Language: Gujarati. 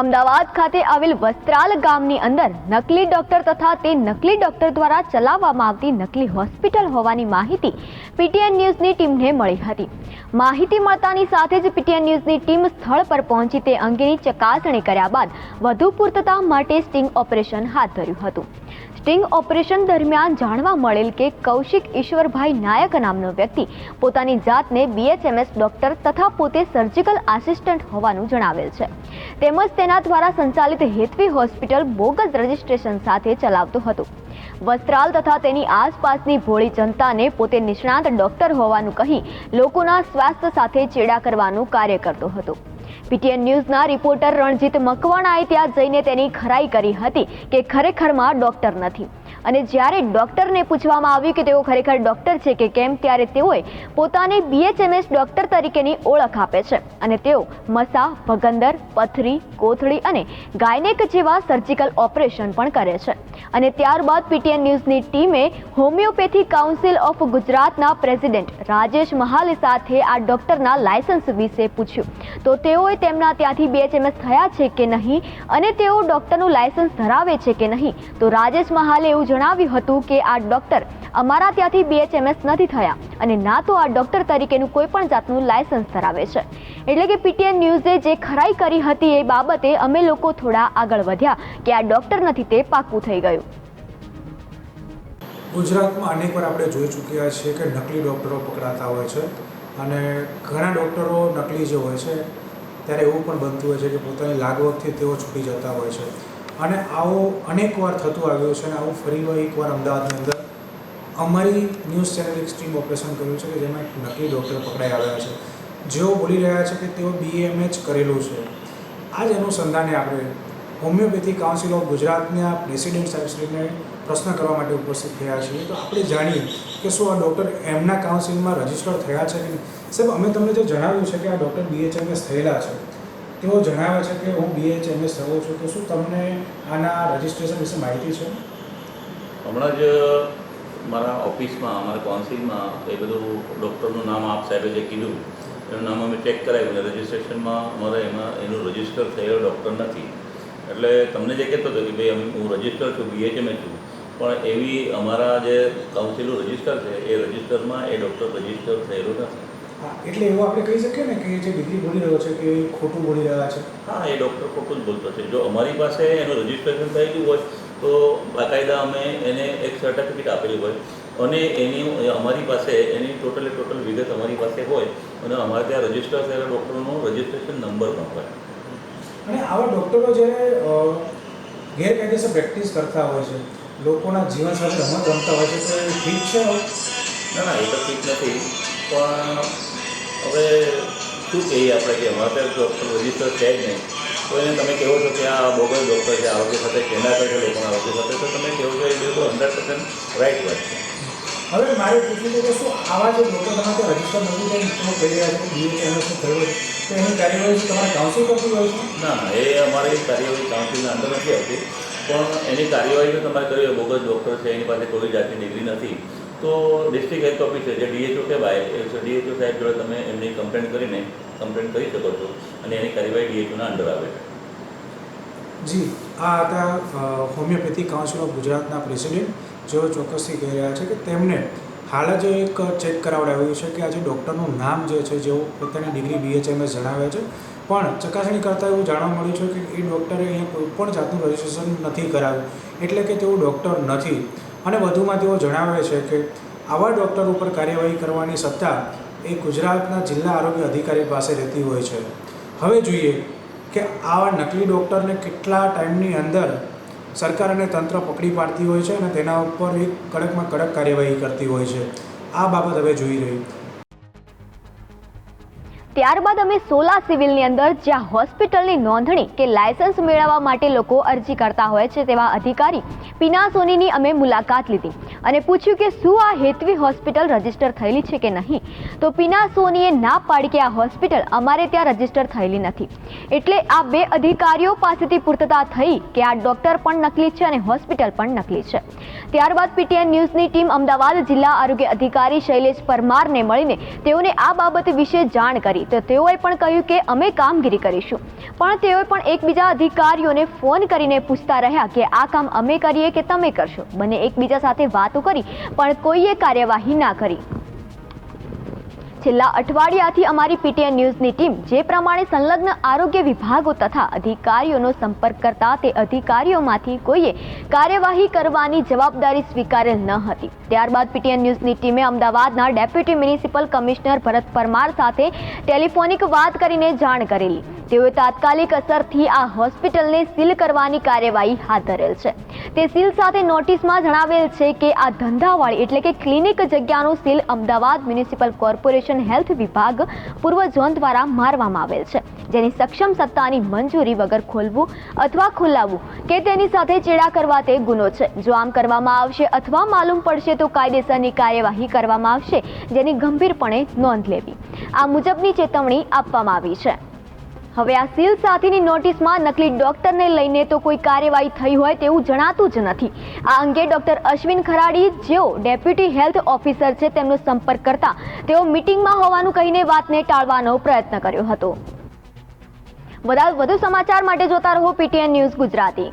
અમદાવાદ ખાતે આવેલ વસ્ત્રાલ ગામની અંદર નકલી ડોક્ટર તથા તે નકલી ડોક્ટર દ્વારા ચલાવવામાં આવતી નકલી હોસ્પિટલ હોવાની માહિતી પીટીએન ન્યૂઝની ટીમને મળી હતી. માહિતી મળતાની સાથે જ પીટીએન ન્યૂઝની ટીમ સ્થળ પર પહોંચી તે અંગેની ચકાસણી કર્યા બાદ વધુ પૂર્તતા માટે સ્ટિંગ ઓપરેશન હાથ ધર્યું હતું. સ્ટિંગ ઓપરેશન દરમિયાન જાણવા મળેલ કે કૌશિક ઈશ્વરભાઈ નાયક નામનો વ્યક્તિ પોતાની જાતને બીએચએમએસ ડોક્ટર તથા પોતે સર્જિકલ આસિસ્ટન્ટ હોવાનું જણાવેલ છે. તેમજ તેના દ્વારા સંચાલિત હેતવી હોસ્પિટલ બોગસ રજિસ્ટ્રેશન સાથે ચલાવતો હતો. વસ્ત્રાલ તથા તેની આસપાસની ભોળી જનતાને પોતે નિષ્ણાત ડોક્ટર હોવાનું કહી લોકોના સ્વાસ્થ્ય સાથે ચેડા કરવાનું કાર્ય કરતો હતો. પીટીએન ન્યૂઝના રિપોર્ટર રણજીત મકવાણાએ ત્યાં જઈને તેની ખરાઈ કરી હતી કે ખરેખરમાં ડોક્ટર નથી. અને જ્યારે ડૉક્ટરને પૂછવામાં આવ્યું કે તેઓ ખરેખર ડૉક્ટર છે કે કેમ, ત્યારે તેઓએ પોતાને બીએચએમએસ ડોક્ટર તરીકેની ઓળખ આપે છે. અને તેઓ મસા, ભગંદર, પથરી, કોથળી અને ગાયનેક જેવા સર્જિકલ ઓપરેશન પણ કરે છે. અને ત્યારબાદ પીટીએન ન્યૂઝની ટીમે હોમિયોપેથી કાઉન્સિલ ઓફ ગુજરાતના પ્રેસિડેન્ટ રાજેશ મહાલે સાથે આ ડોક્ટરના લાયસન્સ વિશે પૂછ્યું. તો તેઓએ તેમના ત્યાંથી બીએચએમએસ થયા છે કે નહીં? અને તેઓ ડોક્ટરનું લાયસન્સ ધરાવે છે કે નહીં? તો રાજેશ મહાલે એવું જણાવ્યું હતું કે આ ડોક્ટર અમારા ત્યાંથી બીએચએમએસ નથી થયા અને ના તો આ ડોક્ટર તરીકેનું કોઈ પણ જાતનું લાયસન્સ ધરાવે છે. એટલે કે પીટીએન ન્યૂઝે જે ખરાઈ કરી હતી એ બાબતે અમે લોકો થોડા આગળ વધ્યા કે આ ડોક્ટર નથી તે પાક્કું થઈ ગયું. ગુજરાતમાં અનેકવાર આપણે જોઈ ચૂક્યા છીએ કે નકલી ડૉક્ટરો પકડાતા હોય છે અને ઘણા ડૉક્ટરો નકલી જે હોય છે, ત્યારે એવું પણ બનતું હોય છે કે પોતાની લાગવગથી તેઓ છૂટી જતા હોય છે. અને આવો અનેકવાર થતું આવ્યું છે અને આવું ફરી એકવાર અમદાવાદની અંદર અમારી ન્યૂઝ ચેનલ એક સ્ટ્રીમ ઓપરેશન કર્યું છે કે જેમાં એક નકલી ડૉક્ટર પકડાઈ આવ્યા છે. જેઓ બોલી રહ્યા છે કે તેઓ બીએમએચ કરેલું છે. આ જ અનુસંધાને આપણે હોમિયોપેથી કાઉન્સિલ ઓફ ગુજરાતના પ્રેસિડેન્ટ સાહેબશ્રીને પ્રશ્ન કરવા માટે ઉપસ્થિત થયા છીએ. તો આપણે જાણીએ કે શું આ ડૉક્ટર એમના કાઉન્સિલમાં રજિસ્ટર થયા છે કે નહીં? સાહેબ, અમે તમને જે જણાવ્યું છે કે આ ડૉક્ટર બીએચએમએસ થયેલા છે. તેઓ જણાવે છે કે હું બીએચ બીએચએમએસ થયો છું. તો શું તમને આના રજિસ્ટ્રેશન વિશે માહિતી છે? હમણાં જ મારા ઓફિસમાં મારા કાઉન્સિલમાં એ બધું ડૉક્ટરનું નામ આપ સાહેબે જે કીધું, એનું નામ અમે ચેક કરાવ્યું અને રજિસ્ટ્રેશનમાં અમારે એમાં એનું રજિસ્ટર થયેલો ડૉક્ટર નથી. એટલે તમને જે કહેતો હતો કે ભાઈ હું રજિસ્ટર છું બીએચએમએ છું, પણ એવી અમારા જે કાઉન્સિલનું રજિસ્ટર છે, એ રજિસ્ટરમાં એ ડૉક્ટર રજિસ્ટર થયેલું નથી. હા એટલે એવું આપણે કહી શકીએ ને કે જે ડિગ્રી બોલી રહ્યો છે કે ખોટું બોલી રહ્યા છે. હા એ ડૉક્ટર ખોટું જ બોલતો છે. જો અમારી પાસે એનું રજિસ્ટ્રેશન થયેલું હોય તો બાકાયદા અમે એને એક સર્ટિફિકેટ આપેલું હોય. અને એની અમારી પાસે એની ટોટલે ટોટલ વિગત અમારી પાસે હોય અને અમારે ત્યાં રજિસ્ટર થયેલા ડૉક્ટરનો રજિસ્ટ્રેશન નંબર પણ હોય. અને આવા ડૉક્ટરો જ્યારે ગેરકાયદેસર પ્રેક્ટિસ કરતા હોય છે લોકોના જીવન સાથે રમત રમતા હોય છે તો ઠીક છે? ના ના એ તો ઠીક નથી. પણ હવે શું કહીએ આપણે કે ત્યાં ડૉક્ટર રજિસ્ટર છે જ નહીં. તો એને તમે કહો છો કે આ બોગસ ડૉક્ટર છે આરોગ્ય સાથે કેના કરે છે લોકોના આરોગ્ય સાથે તો તમે કહો છો એ બિલકુલ હંડ્રેડ પર્સન્ટ રાઈટ વાત છે. હવે મારે પૂછવું છે કે શું આવા જે લોકો તમારે રજિસ્ટર નથી થઈ તમે કહી રહ્યા છો કે બીએચએમએસ થયું થયો તો એની કાર્યવાહી તમારે કાઉન્સિલ કરતી હોય છે? ના એ અમારી કાર્યવાહી કાઉન્સિલના અંદર નથી આવતી. પણ એની કાર્યવાહી તો તમારે કરવી હોય બોગસ ડૉક્ટર છે એની પાસે કોઈ જાતની ડિગ્રી નથી. તો ડિસ્ટ્રિક્ટ હેલ્થ ઓફિસર જે ડીએચઓ કહેવાય, એ ડીએચઓ સાહેબ જોડે તમે એમની કમ્પ્લેન કરીને કમ્પ્લેન કરી શકો છો અને એની કાર્યવાહી ડીએચઓના અંડર આવે છે. જી, આ હતા હોમિયોપેથી કાઉન્સિલ ઓફ ગુજરાતના પ્રેસિડેન્ટ જેઓ ચોક્કસથી કહી રહ્યા છે કે તેમને હાલ જ એક ચેક કરાવડાવ્યું છે કે આજે ડૉક્ટરનું નામ જે છે, જેઓ પોતાની ડિગ્રી બીએચએમએસ જણાવે છે, પણ ચકાસણી કરતાં એવું જાણવા મળ્યું છે કે એ ડૉક્ટરે અહીંયા કોઈ પણ જાતનું રજિસ્ટ્રેશન નથી કરાવ્યું. એટલે કે તેઓ ડૉક્ટર નથી. અને વધુમાં તેઓ જણાવે છે કે આવા ડૉક્ટર ઉપર કાર્યવાહી કરવાની સત્તા એ ગુજરાતના જિલ્લા આરોગ્ય અધિકારી પાસે રહેતી હોય છે. હવે જોઈએ કે આવા નકલી ડૉક્ટરને કેટલા ટાઈમની અંદર સરકાર અને તંત્ર પકડી પાડતી હોય છે અને તેના ઉપર એક કડકમાં કડક કાર્યવાહી કરતી હોય છે. આ બાબત હવે જોઈ રહી. ત્યારબાદ અમે સોલા સિવિલની અંદર જ્યાં હોસ્પિટલની નોંધણી કે લાયસન્સ મેળવવા માટે લોકો અરજી કરતા હોય છે તેવા અધિકારી પીના સોનીની અમે મુલાકાત લીધી અને પૂછ્યું કે શું આ હેતવી હોસ્પિટલ રજિસ્ટર થયેલી છે કે નહીં? તો પીના સોનીએ ના પાડી કે આ હોસ્પિટલ અમારે ત્યાં રજિસ્ટર થયેલી નથી. એટલે આ બે અધિકારીઓ પાસેથી પૂર્તતા થઈ કે આ ડૉક્ટર પણ નકલી છે અને હોસ્પિટલ પણ નકલી છે. ત્યારબાદ પીટીએન ન્યૂઝની ટીમ અમદાવાદ જિલ્લા આરોગ્ય અધિકારી શૈલેષ પરમારને મળીને તેઓને આ બાબત વિશે જાણ કરી. તો તેઓએ પણ કહ્યું કે અમે કામગીરી કરીશું. પણ તેઓએ પણ એકબીજા અધિકારીઓને ફોન કરીને પૂછતા રહ્યા કે આ કામ અમે કરીએ કે તમે કરશો? બંને એકબીજા સાથે વાતો કરી, પણ કોઈએ કાર્યવાહી ના કરી. છેલ્લા અઠવાડિયાથી અમારી પીટીએન ન્યૂઝની ટીમ જે પ્રમાણે સંલગ્ન આરોગ્ય વિભાગો તથા અધિકારીઓનો સંપર્ક કરતા તે અધિકારીઓમાંથી કોઈએ કાર્યવાહી કરવાની જવાબદારી સ્વીકારેલ ન હતી. ત્યારબાદ પીટીએન ન્યૂઝની ટીમે અમદાવાદના deputy municipal commissioner Bharat Parmar સાથે ટેલિફોનિક વાત કરીને જાણ કરેલી. તેઓએ તાત્કાલિક અસરથી આ હોસ્પિટલને સીલ કરવાની કાર્યવાહી હાથ ધરેલ છે. તે સીલ સાથે નોટિસમાં જણાવેલ છે કે આ ધંધાવાળી એટલે કે ક્લિનિક જગ્યાનું seal Ahmedabad municipal corporation health વિભાગ પૂર્વ ઝોન દ્વારા મારવામાં આવેલ છે. જેની સક્ષમ સત્તાની મંજૂરી વગર ખોલવું અથવા ખોલાવવું કે તેની સાથે ચેડા કરવા તે ગુનો છે. જો આમ કરવામાં આવશે અથવા માલુમ પડશે તો કાયદેસરની કાર્યવાહી કરવામાં આવશે જેની ગંભીરપણે નોંધ લેવી. આ મુજબની ચેતવણી આપવામાં આવી છે. હવે આ સીલ સાથેની નોટિસમાં નકલી ડોક્ટરને લઈને તો કોઈ કાર્યવાહી થઈ હોય તેવું જણાતું જ નથી. આ અંગે ડોક્ટર અશ્વિન ખરાડી, જેઓ ડેપ્યુટી હેલ્થ ઓફિસર છે, તેમનો સંપર્ક કરતા તેઓ મિટિંગમાં હોવાનું કહીને વાતને ટાળવાનો પ્રયત્ન કર્યો હતો. બધા વધુ સમાચાર માટે જોતા રહો પીટીએન ન્યૂઝ ગુજરાતી.